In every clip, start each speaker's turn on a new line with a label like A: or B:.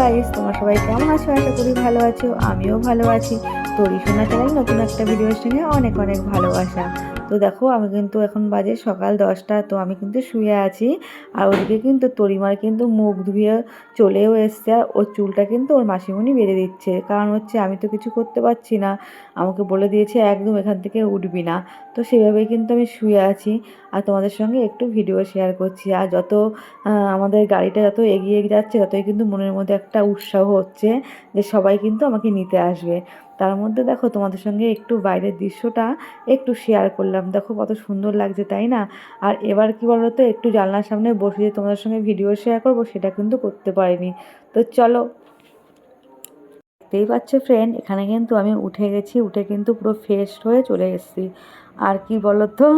A: Guys তোমরা সবাই কেমন আছো? আশা করি ভালো আছো, আমিও ভালো আছি। তোরই শোনা চ্যানেল নতুন একটা ভিডিওর সঙ্গে অনেক অনেক ভালোবাসা। তো দেখো, আমি কিন্তু এখন বাজে সকাল দশটা, তো আমি কিন্তু শুয়ে আছি। আর ওদিকে কিন্তু তরিমার কিন্তু মুখ ধুয়ে চলেও এসছে, আর ওর চুলটা কিন্তু ওর মাসিমণি বেঁধে দিচ্ছে। কারণ হচ্ছে, আমি তো কিছু করতে পারছি না। আমাকে বলে দিয়েছে, একদম এখান থেকে উঠবি না। তো সেভাবেই কিন্তু আমি শুয়ে আছি। আর তোমাদের সঙ্গে একটু ভিডিও শেয়ার করছি। আর যত আমাদের গাড়িটা যত এগিয়ে যাচ্ছে, ততই কিন্তু মনের মধ্যে একটা উৎসাহ হচ্ছে যে সবাই কিন্তু আমাকে নিতে আসবে। তার মধ্যে দেখো তোমাদের সঙ্গে একটু বাইরের দৃশ্যটা একটু শেয়ার করলাম। দেখো কত সুন্দর লাগছে, তাই না? আর এবার কি বলো তো একটু জানলার সামনে বসে যে তোমাদের সঙ্গে ভিডিও শেয়ার করব, সেটা কিন্তু করতে পারিনি। তো চলো। দেখতেই পাচ্ছ ফ্রেন্ড এখানে কিন্তু আমি উঠে গেছি, উঠে কিন্তু পুরো ফ্রেশ হয়ে চলে এসেছি। আর কি বলো তো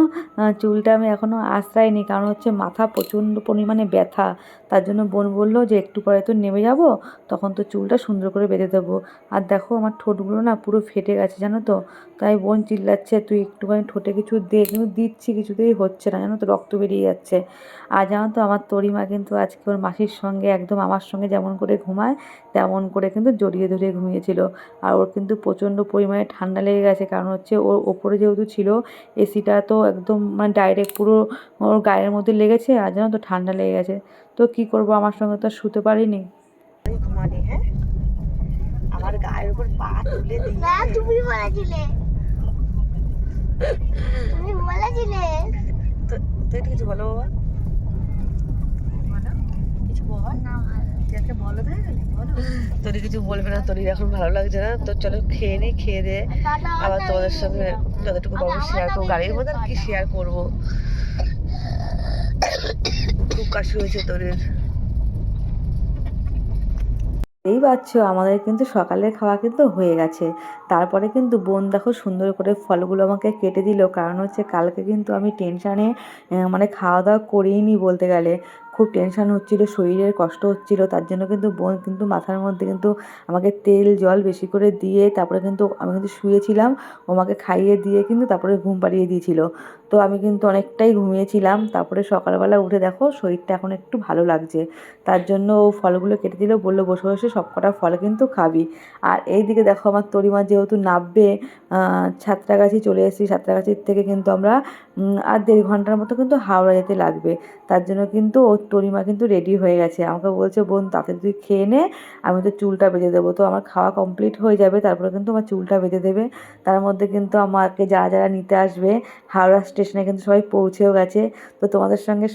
A: চুলটা আমি এখনও আশ্রাইনি কারণ হচ্ছে মাথা প্রচণ্ড পরিমাণে ব্যথা। তার জন্য বোন বলল যে, একটু পরে তো নেমে যাব, তখন তো চুলটা সুন্দর করে বেঁধে দেবো। আর দেখো, আমার ঠোঁটগুলো না পুরো ফেটে গেছে, জানো তো? তাই বোন চিল্লাচ্ছে, তুই একটুখানি ঠোঁটে কিছু দে কিন্তু দিচ্ছি, কিছুতেই হচ্ছে না, জানো তো? রক্ত বেরিয়ে যাচ্ছে। আর জানো তো, আমার তরিমা কিন্তু আজকে ওর মাসির সঙ্গে, একদম আমার সঙ্গে যেমন করে ঘুমায়, তেমন করে কিন্তু জড়িয়ে ধরে ঘুমিয়েছিল। আর ওর কিন্তু প্রচণ্ড পরিমাণে ঠান্ডা লেগে গেছে, কারণ হচ্ছে ওর ওপরে যেহেতু ছিল এসিটা তো একদম মানে ডাইরেক্ট পুরো ওর গায়ের মধ্যে লেগেছে আর জানো তো ঠান্ডা লেগে গেছে। তো কি করব? আমার সঙ্গে তো আর শুতে পারিনি। ঘুমালি হ্যাঁ? আমার গায়ের উপর পা তুলে
B: না তুমি বলেছিলে। তুমি বলেছিলে।
A: তুই কিছু বলো বাবা। কিছু বল
B: না
A: তোর কিছু বলবে না তোর এখন ভালো লাগছে না? তো চলো খেয়ে নি খেয়ে দে। আবার তোমাদের সঙ্গে যতটুকু পাবো শেয়ার করব। গাড়ির মধ্যে আর কি শেয়ার করব? খুব কাশি হয়েছে তোরের এই পাচ্ছ আমাদের কিন্তু সকালের খাওয়া কিন্তু হয়ে গেছে। তারপরে কিন্তু বোন দেখো সুন্দর করে ফলগুলো আমাকে কেটে দিল। কারণ হচ্ছে কালকে কিন্তু আমি টেনশানে মানে খাওয়া দাওয়া করিনি বলতে গেলে। খুব টেনশন হচ্ছিল, শরীরের কষ্ট হচ্ছিল, তার জন্য কিন্তু বোন কিন্তু মাথার মধ্যে কিন্তু আমাকে তেল, জল বেশি করে দিয়ে তারপরে কিন্তু আমি কিন্তু শুয়েছিলাম, ও আমাকে খাইয়ে দিয়ে কিন্তু তারপরে ঘুম পাড়িয়ে দিয়েছিল। তো আমি কিন্তু অনেকটাই ঘুমিয়েছিলাম। তারপরে সকালবেলা উঠে দেখো শরীরটা এখন একটু ভালো লাগছে। তার জন্য ও ফলগুলো কেটে দিল বলল বসে বসে সব কটা ফল কিন্তু খাবি। আর এই দিকে দেখো আমার তরিমা যেহেতু নামবে আহ, সাঁতরাগাছি চলে এসেছি। সাঁতরাগাছির থেকে কিন্তু আমরা আর দেড় ঘণ্টার মতো কিন্তু হাওড়া যেতে লাগবে। তার জন্য কিন্তু ওর তরিমা কিন্তু রেডি হয়ে গেছে। আমাকে বলছে বোন তাতে তুই খেয়ে নে আমি তো চুলটা বেঁধে দেবো। তো আমার খাওয়া কমপ্লিট হয়ে যাবে তারপরে কিন্তু আমার চুলটা বেঁধে দেবে। তার মধ্যে কিন্তু আমাকে যারা যারা নিতে আসবে হাওড়া স্টেশনে কিন্তু সবাই পৌঁছেও গেছে। তো তোমাদের সঙ্গে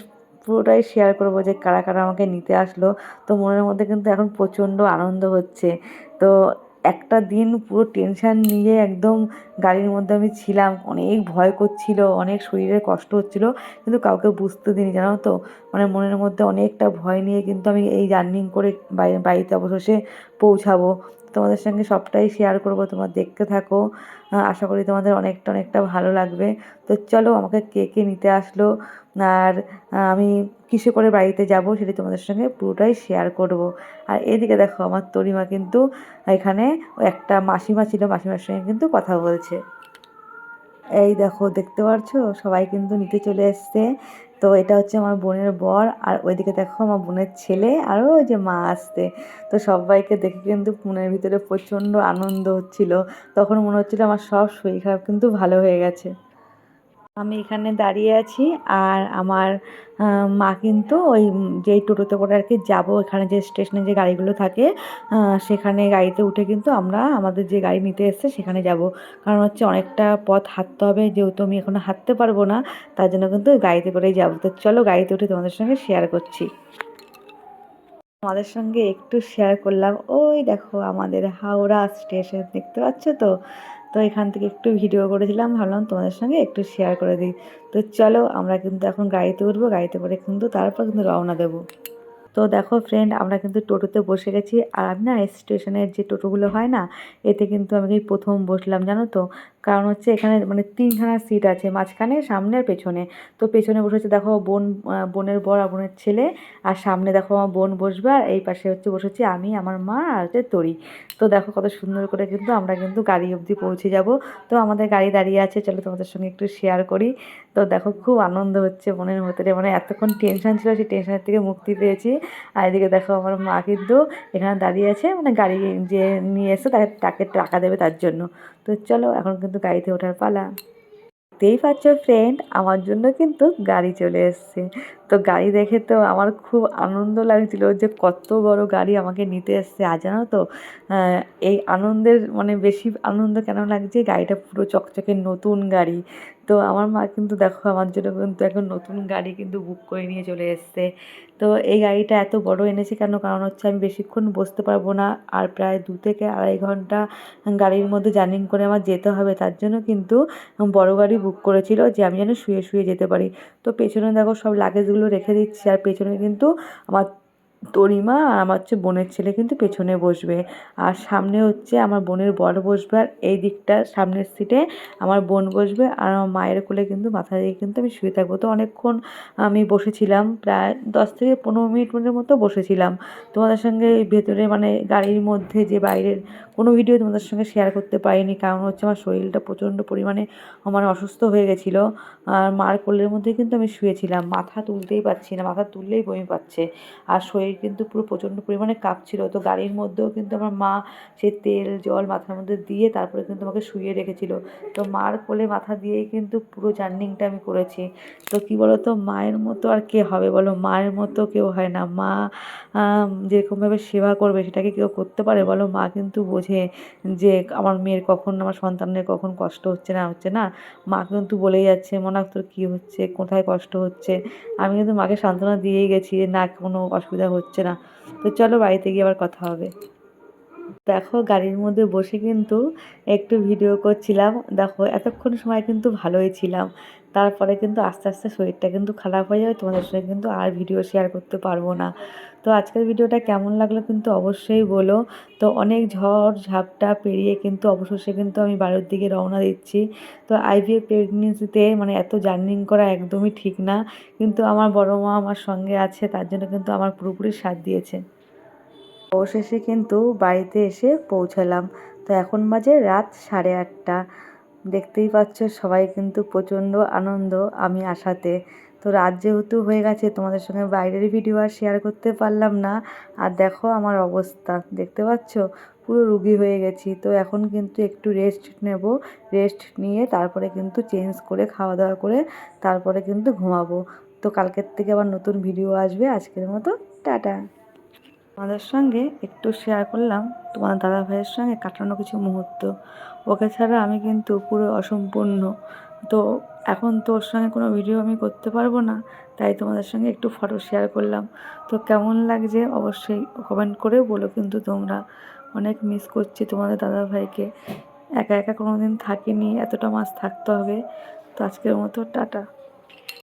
A: পুরোটাই শেয়ার করব যে কারা কারা আমাকে নিতে আসলো। তো মনের মধ্যে কিন্তু এখন প্রচণ্ড আনন্দ হচ্ছে। তো একটা দিন পুরো টেনশান নিয়ে একদম গাড়ির মধ্যে আমি ছিলাম। অনেক ভয় করছিল, অনেক শরীরে কষ্ট হচ্ছিল, কিন্তু কাউকে বুঝতে দিইনি, জানো তো? মানে মনের মধ্যে অনেকটা ভয় নিয়ে কিন্তু আমি এই জার্নিং করে বাড়ি- বাড়িতে অবশেষে পৌঁছাবো। তোমাদের সঙ্গে সবটাই শেয়ার করব, তোমরা দেখতে থাকো। আশা করি তোমাদের অনেকটা অনেকটা ভালো লাগবে। তো চলো, আমাকে কে কে নিতে আসলো? আর আমি কিসে করে বাড়িতে যাব সেটি তোমাদের সঙ্গে পুরোটাই শেয়ার করব। আর এদিকে দেখো, আমার তরিমা কিন্তু এখানে একটা মাসিমা ছিল, মাসিমার সঙ্গে কিন্তু কথা বলছে। এই দেখো, দেখতে পারছ? সবাই কিন্তু নিতে চলে এসছে। তো এটা হচ্ছে আমার বোনের বর আর ওইদিকে দেখো আমার বোনের ছেলে আর ওই যে মা আসতে তো সবাইকে দেখে কিন্তু মনের ভিতরে প্রচণ্ড আনন্দ হচ্ছিল। তখন মনে হচ্ছিল আমার সব শরীর খারাপ, কিন্তু ভালো হয়ে গেছে। আমি এখানে দাঁড়িয়ে আছি আর আমার মা কিন্তু ওই যেই টোটোতে করে আর কি যাব, এখানে যে স্টেশনে যে গাড়িগুলো থাকে সেখানে গাড়িতে উঠে কিন্তু আমরা আমাদের যে গাড়ি নিতে এসছে সেখানে যাব। কারণ হচ্ছে অনেকটা পথ হাঁটতে হবে, যেহেতু আমি এখনও হাঁটতে পারব না, তার জন্য কিন্তু গাড়িতে করেই যাব। তো চলো গাড়িতে উঠে তোমাদের সঙ্গে শেয়ার করছি। আমাদের সঙ্গে একটু শেয়ার করলাম। ওই দেখো আমাদের হাওড়া স্টেশন দেখতে পাচ্ছ তো? তো এখান থেকে একটু ভিডিও করেছিলাম, ভাবলাম তোমাদের সঙ্গে একটু শেয়ার করে দিই। তো চলো আমরা কিন্তু এখন গাড়িতে উঠবো, গাড়িতে করে কিন্তু তারপর কিন্তু রওনা দেবো। তো দেখো ফ্রেন্ড আমরা কিন্তু টোটোতে বসে গেছি। আর আমি না স্টেশনের যে টোটোগুলো হয় না, এতে কিন্তু আমি প্রথম বসলাম, জানো তো? কারণ হচ্ছে এখানে মানে তিনখানা সিট আছে, মাঝখানে সামনে আর পেছনে। তো পেছনে বসেছে দেখো বোন বোনের বর আর বোনের ছেলে, আর সামনে দেখো আমার বোন বসবে, আর এই পাশে হচ্ছে বসেছি আমি, আমার মা, আর হচ্ছে তরি। তো দেখো কত সুন্দর করে কিন্তু আমরা কিন্তু গাড়ি অবধি পৌঁছে যাব। তো আমাদের গাড়ি দাঁড়িয়ে আছে, চলো তোমাদের সঙ্গে একটু শেয়ার করি। তো দেখো খুব আনন্দ হচ্ছে মনের ভেতরে মানে এতক্ষণ টেনশন ছিল, সেই টেনশনের থেকে মুক্তি পেয়েছি। আর এদিকে দেখো আমার মা কিন্তু এখানে দাঁড়িয়ে আছে মানে গাড়ি যে নিয়ে এসে তাকে তাকে টাকা দেবে তার জন্য। তো চলো এখন কিন্তু গাড়িতে ওঠার পালা। দেখতেই পাচ্ছ ফ্রেন্ড আমার জন্য কিন্তু গাড়ি চলে এসছে। তো গাড়ি দেখে তো আমার খুব আনন্দ লাগছিল যে কত বড় গাড়ি আমাকে নিতে এসছে। আর জানো তো এই আনন্দের মানে বেশি আনন্দ কেন লাগছে? গাড়িটা পুরো চকচকে নতুন গাড়ি। তো আমার মা কিন্তু দেখো, আমার জন্য কিন্তু এখন নতুন গাড়ি কিন্তু বুক করে নিয়ে চলে এসছে। তো এই গাড়িটা এত বড় এনেছে কেন? কারণ হচ্ছে আমি বেশিক্ষণ বসতে পারব না, আর প্রায় দু থেকে আড়াই ঘণ্টা গাড়ির মধ্যে জার্নিং করে আমার যেতে হবে। তার জন্য কিন্তু বড় গাড়ি বুক করেছিল যে আমি যেন শুয়ে শুয়ে যেতে পারি। তো পেছনে দেখো সব লাগেজগুলো রেখে দিচ্ছি, আর পেছনে কিন্তু আমার তরিমা আর আমার হচ্ছে বোনের ছেলে কিন্তু পেছনে বসবে। আর সামনে হচ্ছে আমার বোনের বর বসবে আর এই দিকটা সামনের সিটে আমার বোন বসবে আর আমার মায়ের কোলে কিন্তু মাথা দিয়ে কিন্তু আমি শুয়ে থাকব। তো অনেকক্ষণ আমি বসেছিলাম, প্রায় দশ থেকে পনেরো মিনিট মিনিটের মতো বসেছিলাম। তোমাদের সঙ্গে ভেতরে মানে গাড়ির মধ্যে যে বাইরের কোনো ভিডিও তোমাদের সঙ্গে শেয়ার করতে পারিনি কারণ হচ্ছে আমার শরীরটা প্রচণ্ড পরিমাণে আমার অসুস্থ হয়ে গেছিল। আর মার কোলের মধ্যে কিন্তু আমি শুয়েছিলাম। মাথা তুলতেই পারছি না, মাথা তুললেই বমি পাচ্ছে। আর শরীর কিন্তু পুরো প্রচণ্ড পরিমাণে কাঁপছিল। তো গাড়ির মধ্যেও কিন্তু আমার মা সেই তেল, জল মাথার মধ্যে দিয়ে তারপরে কিন্তু আমাকে শুয়ে রেখেছিল। তো মার কোলে মাথা দিয়েই কিন্তু পুরো জার্নিংটা আমি করেছি। তো কী বলো তো মায়ের মতো আর কে হবে বলো? মায়ের মতো কেউ হয় না। মা যেরকমভাবে সেবা করবে সেটাকে কেউ করতে পারে বলো? মা কিন্তু বোঝে যে আমার মেয়ের কখন, আমার সন্তানের কখন কষ্ট হচ্ছে না হচ্ছে না। মা কিন্তু বলেই যাচ্ছে, মনে, তোর কী হচ্ছে? কোথায় কষ্ট হচ্ছে? আমি কিন্তু মাকে সান্ত্বনা দিয়েই গেছি না, কোনো অসুবিধা হচ্ছে না। তো চলো বাড়িতে গিয়ে আবার কথা হবে। দেখো গাড়ির মধ্যে বসে কিন্তু একটু ভিডিও করছিলাম। দেখো এতক্ষণ সময় কিন্তু ভালোই ছিলাম। তারপরে কিন্তু আস্তে আস্তে শরীরটা কিন্তু খারাপ হয়ে যাবে, তোমাদের সঙ্গে কিন্তু আর ভিডিও শেয়ার করতে পারব না। তো আজকের ভিডিওটা কেমন লাগল কিন্তু অবশ্যই বলো। তো অনেক ঝড় ঝাপটা পেরিয়ে কিন্তু অবশেষে কিন্তু আমি বাড়ির দিকে রওনা দিচ্ছি। তো আইভিএফ প্রেগনেন্সিতে মানে এত জার্নিং করা একদমই ঠিক না। কিন্তু আমার বড় মা আমার সঙ্গে আছে, তার জন্য কিন্তু আমার পুরোপুরি সাথ দিয়েছে। অবশেষে কিন্তু বাড়িতে এসে পৌঁছালাম। তো এখন বাজে রাত সাড়ে আটটা। দেখতেই পাচ্ছ সবাই কিন্তু প্রচণ্ড আনন্দ আমি আসাতে তো রাত যেহেতু হয়ে গেছে, তোমাদের সঙ্গে বাইরের ভিডিও আর শেয়ার করতে পারলাম না। আর দেখো আমার অবস্থা, দেখতে পাচ্ছ? পুরো রুগী হয়ে গেছি। তো এখন কিন্তু একটু রেস্ট নেব। রেস্ট নিয়ে তারপরে কিন্তু চেঞ্জ করে খাওয়া দাওয়া করে তারপরে কিন্তু ঘুমাবো। তো কালকের থেকে আবার নতুন ভিডিও আসবে। আজকের মতো, টাটা। তোমাদের সঙ্গে একটু শেয়ার করলাম। তোমার দাদা ভাইয়ের সঙ্গে কাটানো কিছু মুহূর্ত। ওকে ছাড়া আমি কিন্তু পুরো অসম্পূর্ণ। তো এখন তো ওর সঙ্গে কোনো ভিডিও আমি করতে পারব না, তাই তোমাদের সঙ্গে একটু ফটো শেয়ার করলাম। তো কেমন লাগছে অবশ্যই কমেন্ট করে বলো কিন্তু তোমরা। অনেক মিস করছি তোমাদের দাদা ভাইকে একা একা কোনো দিন থাকিনি, এতটা মাস থাকতে হবে। তো আজকের মতো টাটা।